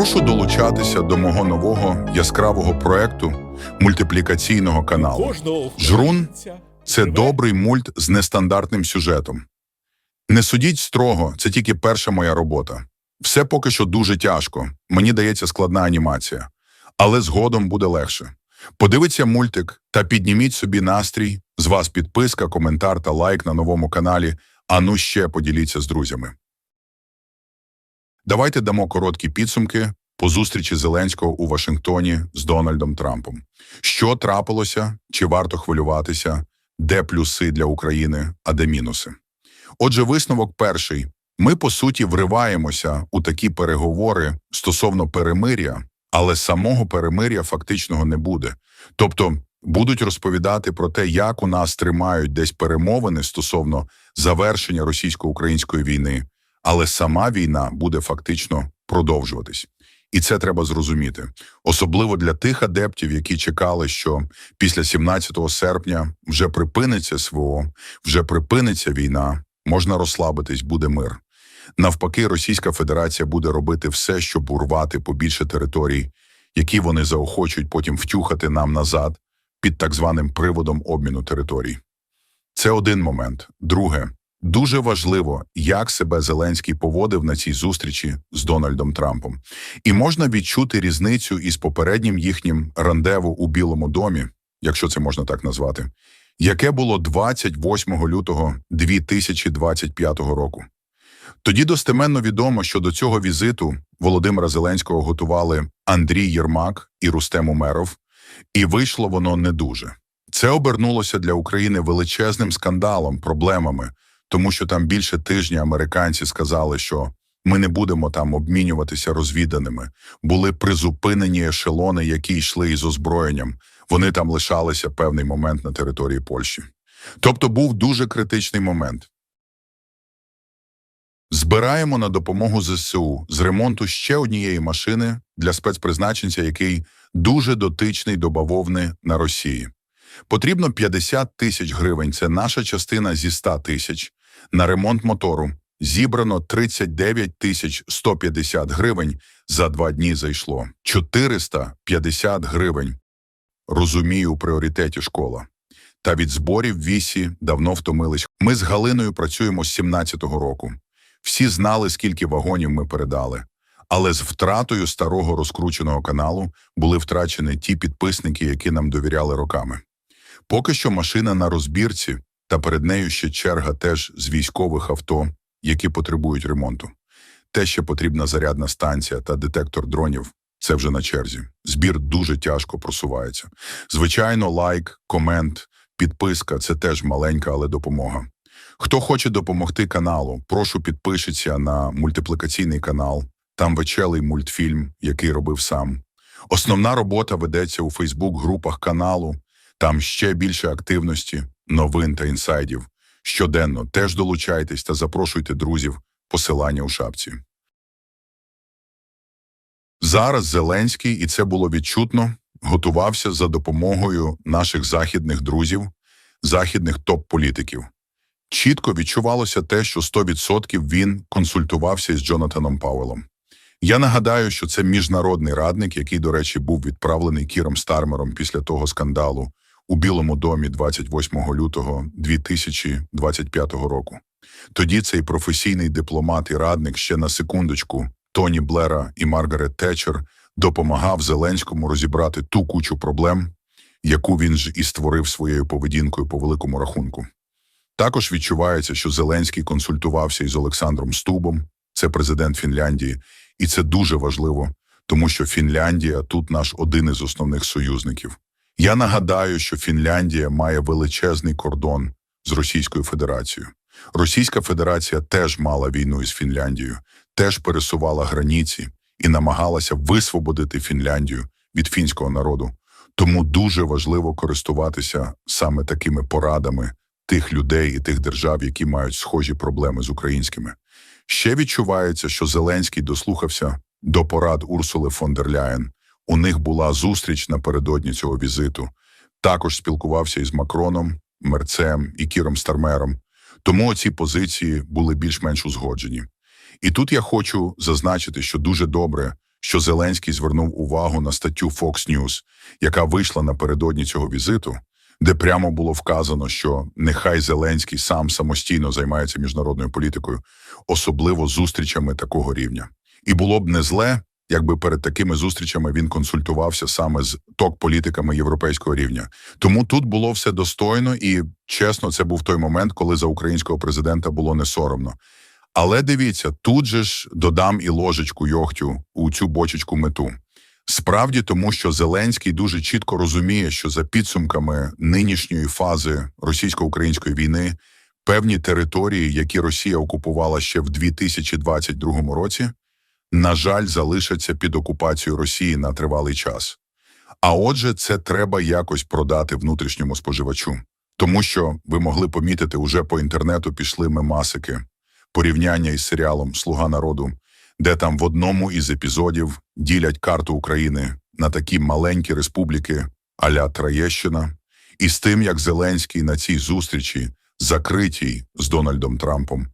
Прошу долучатися до мого нового яскравого проекту мультиплікаційного каналу. Жрун Це добрий мульт з нестандартним сюжетом. Не судіть строго, це тільки перша моя робота. Все поки що дуже тяжко. Мені дається складна анімація, але згодом буде легше. Подивіться мультик та підніміть собі настрій. З вас підписка, коментар та лайк на новому каналі. А ну ще поділіться з друзями. Давайте дамо короткі підсумки по зустрічі Зеленського у Вашингтоні з Дональдом Трампом. Що трапилося, чи варто хвилюватися, де плюси для України, а де мінуси. Отже, висновок перший. Ми, по суті, вриваємося у такі переговори стосовно перемиря, але самого перемиря фактичного не буде. Тобто будуть розповідати про те, як у нас тримають десь перемовини стосовно завершення російсько-української війни, але сама війна буде фактично продовжуватись. І це треба зрозуміти, особливо для тих адептів, які чекали, що після 17 серпня вже припиниться СВО, вже припиниться війна, можна розслабитись, буде мир. Навпаки, Російська Федерація буде робити все, щоб урвати побільше територій, які вони заохочують потім втюхати нам назад під так званим приводом обміну територій. Це один момент. Друге, дуже важливо, як себе Зеленський поводив на цій зустрічі з Дональдом Трампом. І можна відчути різницю із попереднім їхнім рандеву у Білому домі, якщо це можна так назвати, яке було 28 лютого 2025 року. Тоді достеменно відомо, що до цього візиту Володимира Зеленського готували Андрій Єрмак і Рустем Умеров, і вийшло воно не дуже. Це обернулося для України величезним скандалом, проблемами, тому що там більше тижня американці сказали, що ми не будемо там обмінюватися розвіданими. Були призупинені ешелони, які йшли із озброєнням. Вони там лишалися певний момент на території Польщі. Тобто був дуже критичний момент. Збираємо на допомогу ЗСУ з ремонту ще однієї машини для спецпризначенця, який дуже дотичний до бавовни на Росії. Потрібно 50 тисяч гривень. Це наша частина зі 100 тисяч. На ремонт мотору зібрано 39 тисяч 150 гривень. За два дні зайшло 450 гривень. Розумію, у пріоритеті школа. Та від зборів вісі давно втомились. Ми з Галиною працюємо з 17-го року. Всі знали, скільки вагонів ми передали. Але з втратою старого розкрученого каналу були втрачені ті підписники, які нам довіряли роками. Поки що машина на розбірці, та перед нею ще черга теж з військових авто, які потребують ремонту. Те ще потрібна зарядна станція та детектор дронів. Це вже на черзі. Збір дуже тяжко просувається. Звичайно, лайк, комент, підписка це теж маленька, але допомога. Хто хоче допомогти каналу, прошу підпишіться на мультиплікаційний канал. Там вечелий мультфільм, який робив сам. Основна робота ведеться у Фейсбук-групах каналу. Там ще більше активності, новин та інсайдів. Щоденно теж долучайтесь та запрошуйте друзів. Посилання у шапці. Зараз Зеленський, і це було відчутно, готувався за допомогою наших західних друзів, західних топ-політиків. Чітко відчувалося те, що 100% він консультувався із Джонатаном Пауелом. Я нагадаю, що це міжнародний радник, який, до речі, був відправлений Кіром Стармером після того скандалу у Білому домі 28 лютого 2025 року. Тоді цей професійний дипломат і радник ще на секундочку Тоні Блера і Маргарет Тетчер допомагав Зеленському розібрати ту кучу проблем, яку він ж і створив своєю поведінкою по великому рахунку. Також відчувається, що Зеленський консультувався із Олександром Стубом, це президент Фінляндії, і це дуже важливо, тому що Фінляндія тут наш один із основних союзників. Я нагадаю, що Фінляндія має величезний кордон з Російською Федерацією. Російська Федерація теж мала війну із Фінляндією, теж пересувала границі і намагалася висвободити Фінляндію від фінського народу. Тому дуже важливо користуватися саме такими порадами тих людей і тих держав, які мають схожі проблеми з українськими. Ще відчувається, що Зеленський дослухався до порад Урсули фон дер Ляєн. У них була зустріч напередодні цього візиту. Також спілкувався із Макроном, Мерцем і Кіром Стармером. Тому ці позиції були більш-менш узгоджені. І тут я хочу зазначити, що дуже добре, що Зеленський звернув увагу на статтю Fox News, яка вийшла напередодні цього візиту, де прямо було вказано, що нехай Зеленський сам самостійно займається міжнародною політикою, особливо зустрічами такого рівня. І було б не зле, якби перед такими зустрічами він консультувався саме з ток-політиками європейського рівня. Тому тут було все достойно і чесно, це був той момент, коли за українського президента було не соромно. Але дивіться, тут же ж додам і ложечку йогтю у цю бочечку мету. Справді, тому що Зеленський дуже чітко розуміє, що за підсумками нинішньої фази російсько-української війни певні території, які Росія окупувала ще в 2022 році, на жаль, залишаться під окупацією Росії на тривалий час. А отже, це треба якось продати внутрішньому споживачу, тому що ви могли помітити, уже по інтернету пішли мемасики, порівняння із серіалом Слуга народу, де там в одному із епізодів ділять карту України на такі маленькі республіки аля Троєщина, і з тим, як Зеленський на цій зустрічі, закритій з Дональдом Трампом,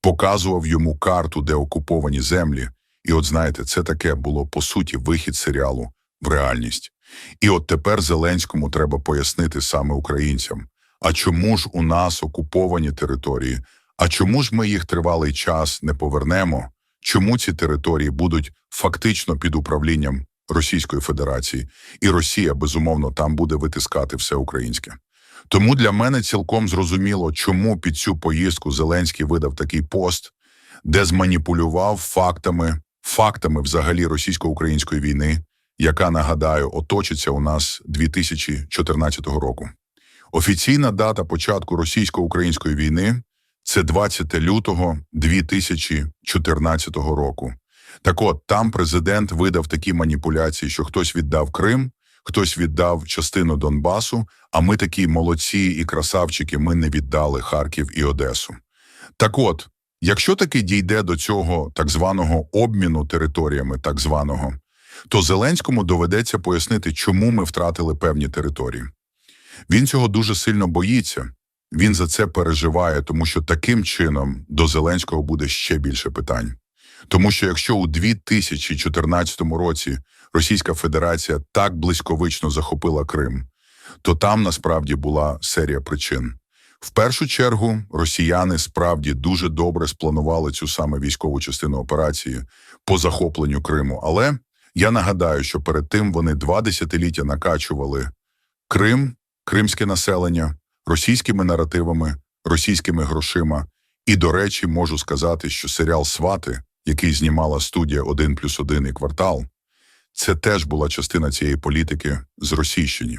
показував йому карту, де окуповані землі. І от знаєте, це таке було по суті вихід серіалу в реальність. І от тепер Зеленському треба пояснити саме українцям, а чому ж у нас окуповані території, а чому ж ми їх тривалий час не повернемо? Чому ці території будуть фактично під управлінням Російської Федерації, і Росія безумовно там буде витискати все українське? Тому для мене цілком зрозуміло, чому під цю поїздку Зеленський видав такий пост, де зманіпулював фактами, фактами взагалі російсько-української війни, яка нагадаю оточиться у нас 2014 року. Офіційна дата початку російсько-української війни це 20 лютого 2014 року. Так от там президент видав такі маніпуляції, що хтось віддав Крим, хтось віддав частину Донбасу. А ми такі молодці і красавчики, ми не віддали Харків і Одесу. Так от, якщо таки дійде до цього так званого обміну територіями, так званого, то Зеленському доведеться пояснити, чому ми втратили певні території. Він цього дуже сильно боїться. Він за це переживає, тому що таким чином до Зеленського буде ще більше питань. Тому що якщо у 2014 році Російська Федерація так близьковично захопила Крим, то там насправді була серія причин. В першу чергу росіяни справді дуже добре спланували цю саме військову частину операції по захопленню Криму. Але я нагадаю, що перед тим вони два десятиліття накачували Крим, кримське населення російськими наративами, російськими грошима. І, до речі, можу сказати, що серіал Свати, який знімала студія «1 плюс 1» і квартал, це теж була частина цієї політики з Російщині.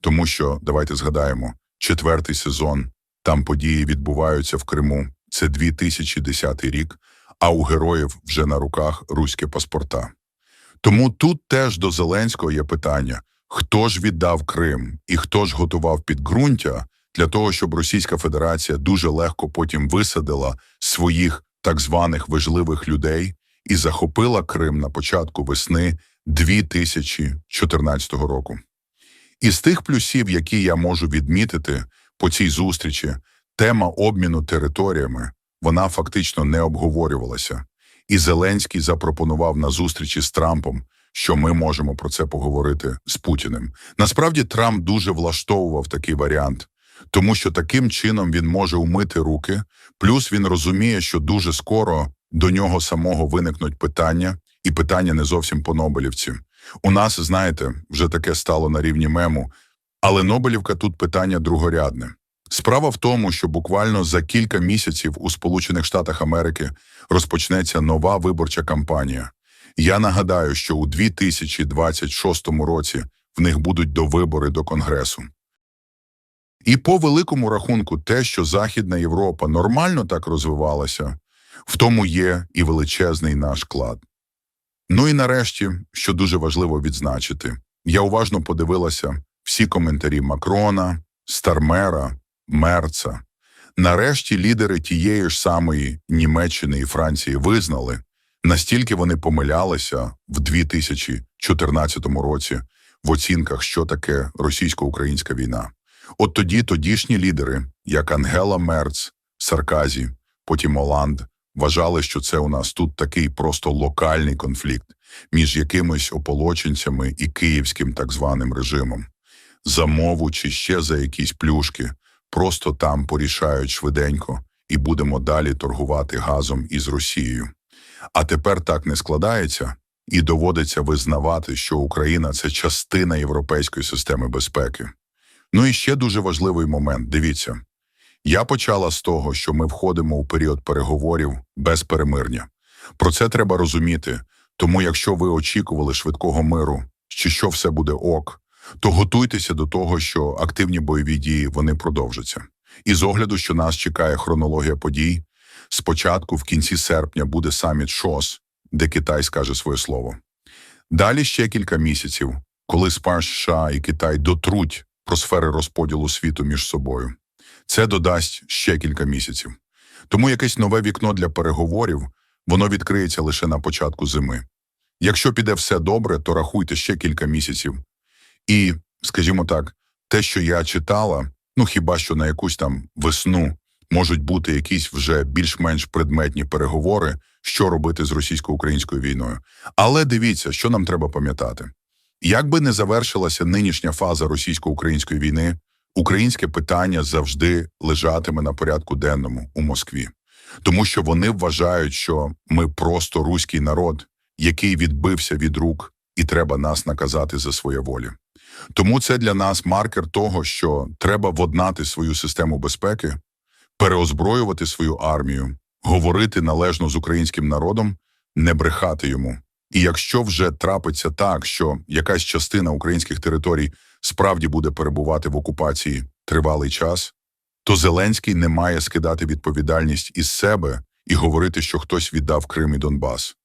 Тому що, давайте згадаємо, четвертий сезон, там події відбуваються в Криму, це 2010 рік, а у героїв вже на руках руські паспорта. Тому тут теж до Зеленського є питання: хто ж віддав Крим і хто ж готував підґрунтя для того, щоб Російська Федерація дуже легко потім висадила своїх так званих важливих людей і захопила Крим на початку весни 2014 року. Із тих плюсів, які я можу відмітити по цій зустрічі, тема обміну територіями вона фактично не обговорювалася, і Зеленський запропонував на зустрічі з Трампом, що ми можемо про це поговорити з Путіним. Насправді Трамп дуже влаштовував такий варіант, тому що таким чином він може умити руки, плюс він розуміє, що дуже скоро до нього самого виникнуть питання, і питання не зовсім по Нобелівці. У нас, знаєте, вже таке стало на рівні мему, але Нобелівка тут питання другорядне. Справа в тому, що буквально за кілька місяців у Сполучених Штатах Америки розпочнеться нова виборча кампанія. Я нагадаю, що у 2026 році в них будуть довибори до Конгресу. І по великому рахунку, те, що Західна Європа нормально так розвивалася, в тому є і величезний наш клад. Ну і нарешті, що дуже важливо відзначити, я уважно подивилася всі коментарі Макрона, Стармера, Мерца. Нарешті лідери тієї ж самої Німеччини і Франції визнали, настільки вони помилялися в 2014 році в оцінках, що таке російсько-українська війна. От тоді тодішні лідери, як Ангела Мерц, Сарказі, потім Оланд, вважали, що це у нас тут такий просто локальний конфлікт. між якимись ополоченцями і київським так званим режимом. За мову чи ще за якісь плюшки, просто там порішають швиденько і будемо далі торгувати газом із Росією. А тепер так не складається, і доводиться визнавати, що Україна це частина європейської системи безпеки. Ну і ще дуже важливий момент. Дивіться, я почала з того, що ми входимо у період переговорів без перемирня. Про це треба розуміти. Тому, якщо ви очікували швидкого миру, чи що все буде ок, то готуйтеся до того, що активні бойові дії вони продовжаться. І з огляду, що нас чекає хронологія подій, спочатку в кінці серпня буде саміт ШОС, де Китай скаже своє слово. Далі ще кілька місяців, коли США і Китай дотруть про сфери розподілу світу між собою. Це додасть ще кілька місяців. Тому якесь нове вікно для переговорів воно відкриється лише на початку зими. Якщо піде все добре, то рахуйте ще кілька місяців. І, скажімо так, те, що я читала, ну хіба що на якусь там весну можуть бути якісь вже більш-менш предметні переговори, що робити з російсько-українською війною. Але дивіться, що нам треба пам'ятати. Як би не завершилася нинішня фаза російсько-української війни, українське питання завжди лежатиме на порядку денному у Москві, тому що вони вважають, що ми просто руський народ, який відбився від рук, і треба нас наказати за своє волі. Тому це для нас маркер того, що треба воднати свою систему безпеки, переозброювати свою армію, говорити належно з українським народом, не брехати йому. І якщо вже трапиться так, що якась частина українських територій справді буде перебувати в окупації тривалий час, то Зеленський не має скидати відповідальність із себе і говорити, що хтось віддав Крим і Донбас.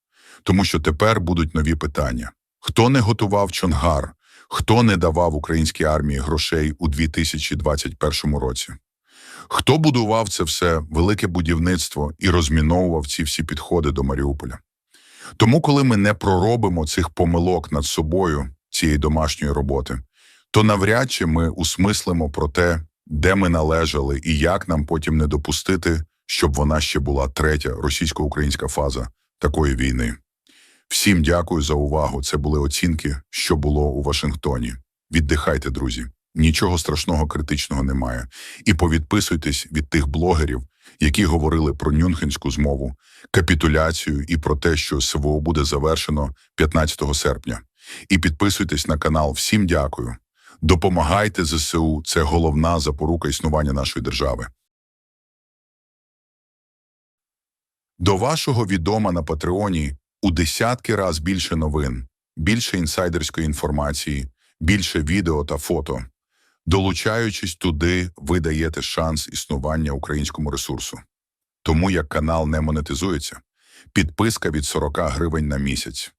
Тому що тепер будуть нові питання: хто не готував Чонгар, хто не давав українській армії грошей у 2021 році? Хто будував це все велике будівництво і розміновував ці всі підходи до Маріуполя? Тому, коли ми не проробимо цих помилок над собою цієї домашньої роботи, то навряд чи ми усмислимо про те, де ми належали і як нам потім не допустити, щоб вона ще була третя російсько-українська фаза такої війни. Всім дякую за увагу. Це були оцінки, що було у Вашингтоні. Віддихайте, друзі. Нічого страшного критичного немає. І повідписуйтесь від тих блогерів, які говорили про Мюнхенську змову, капітуляцію і про те, що СВО буде завершено 15 серпня. І підписуйтесь на канал. Всім дякую. Допомагайте ЗСУ. Це головна запорука існування нашої держави. До вашого відома на Патреоні у десятки раз більше новин, більше інсайдерської інформації, більше відео та фото. Долучаючись туди, ви даєте шанс існування українському ресурсу. Тому як канал не монетизується, підписка від 40 гривень на місяць.